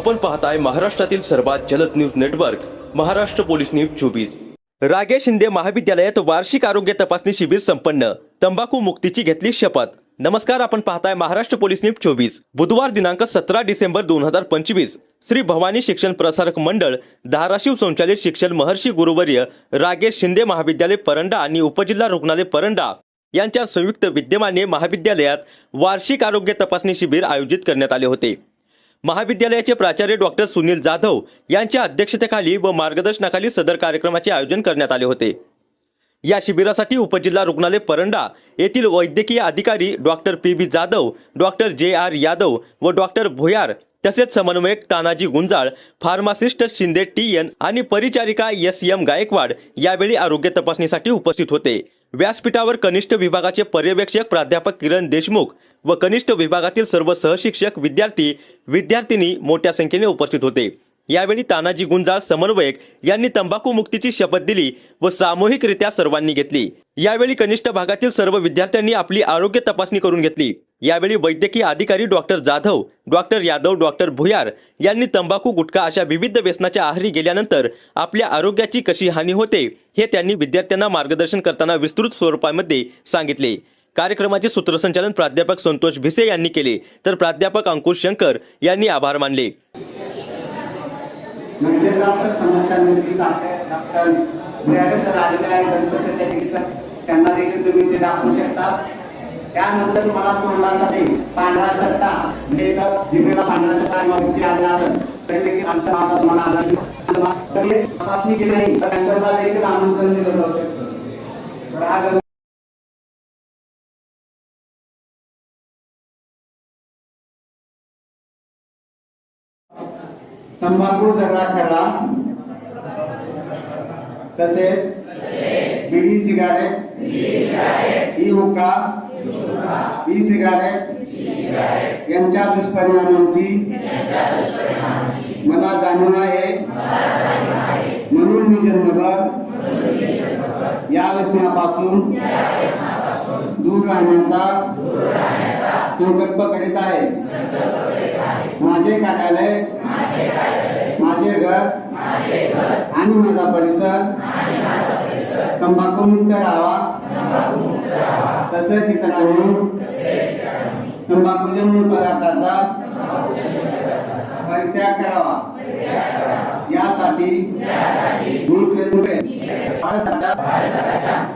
आपण पाहताय महाराष्ट्रातील सर्वात जलद news network Maharashtra police news चोवीस. रागे शिंदे महाविद्यालयात वार्षिक आरोग्य तपासणी शिबिर संपन्न. तंबाखू मुक्तीची घेतली शपथ. नमस्कार आपण पाहताय महाराष्ट्र पोलीस न्यूज चोवीस. बुधवार दिनांक सतरा डिसेंबर दोन हजार पंचवीस श्री भवानी शिक्षण प्रसारक मंडळ धाराशिव संचालित शिक्षण महर्षी गुरुवर्य रागेश शिंदे महाविद्यालय परंडा आणि उपजिल्हा रुग्णालय परंडा यांच्या संयुक्त विद्यमाने महाविद्यालयात वार्षिक आरोग्य तपासणी शिबिर आयोजित करण्यात आले होते. महाविद्यालयाचे प्राचार्य डॉक्टर सुनील जाधव यांच्या अध्यक्षतेखाली व मार्गदर्शनाखाली सदर कार्यक्रमाचे आयोजन करण्यात आले होते. या शिबिरासाठी उपजिल्हा रुग्णालय परंडा येथील वैद्यकीय अधिकारी doctor P B Jadhav doctor J R Yadav व डॉक्टर भुयार तसेच समन्वयक Tanaji Gunjal pharmacist Shinde T N आणि परिचारिका एस एम गायकवाड यावेळी आरोग्य तपासणीसाठी उपस्थित होते. व्यासपीठावर कनिष्ठ विभागाचे पर्यवेक्षक प्राध्यापक किरण देशमुख व कनिष्ठ विभागातील सर्व सहशिक्षक विद्यार्थी विद्यार्थिनी मोठ्या संख्येने उपस्थित होते. यावेळी तानाजी गुंजाळ समन्वयक यांनी तंबाखू मुक्तीची शपथ दिली व सामूहिकरित्या सर्वांनी घेतली. यावेळी कनिष्ठ भागातील सर्व विद्यार्थ्यांनी आपली आरोग्य तपासणी करून घेतली. यावेळी वैद्यकीय अधिकारी doctor Jadhav doctor Yadav doctor Bhuyar यांनी तंबाखू गुटखा अशा विविध व्यसनाच्या आहारी गेल्यानंतर आपल्या आरोग्याची कशी हानी होते हे त्यांनी विद्यार्थ्यांना मार्गदर्शन करताना विस्तृत स्वरूपामध्ये सांगितले. कार्यक्रमाचे सूत्रसंचालन प्राध्यापक संतोष भिसे यांनी केले. तर प्राध्यापक अंकुश शंकर यांनी आभार मानले. म्हणजे त्यांना देखील तुम्ही ते दाखवू शकता. त्यानंतर मला तोंडासाठी पांढरा चट्टा म्हणजे जिभेला पांढरा चट्टा किंवा भीती आलेला असेल तरी देखील आमचा माझा तुम्हाला देऊ. तरी तपासणी केली नाही तर कॅन्सरला देखील आमंत्रण दिलं जाऊ शकतं. तर हा तंबाखू जगा खरा. तसेच बिडी सिगारेट. ई हुक्का ई सिगारेट यांच्या दुष्परिणामांची मला जाणीव आहे. म्हणून मी जन्मभर या व्यसनापासून दूर राहण्याचा संकल्प करीत आहे. माझे कार्यालय माझे घर आणि माझा परिसर तंबाखू मुक्त राहावा. तसेच इतरांनी तंबाखूजन्य पदार्थाचा परित्याग करावा. यासाठी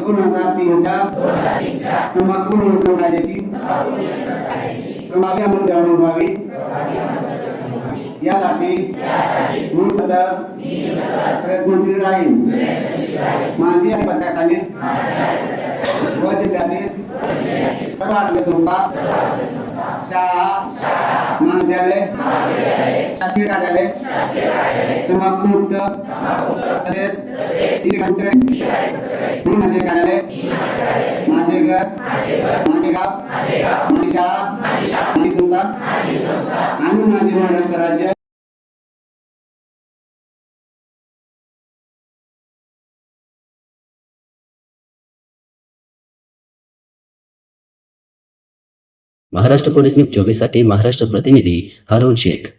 दोन हजार तीनच्या तंबाखू नियंत्रण कायद्याची प्रभावी अंमलबजावणी व्हावी. यासाठी मी सदर प्रयत्नशील राहीन. माझी आणि सर्व आरोग्य संस्था शाळा महाविद्यालय शासकीय कार्यालय तंबाखू मुक्त तसेच माझे कार्यालय माझे घर माझे गाव माझी शाळा माझी संस्था आणि माझे महाराष्ट्र राज्य. महाराष्ट्र पोलीस न्यूज चोवीससाठी महाराष्ट्र प्रतिनिधी हारून शेख.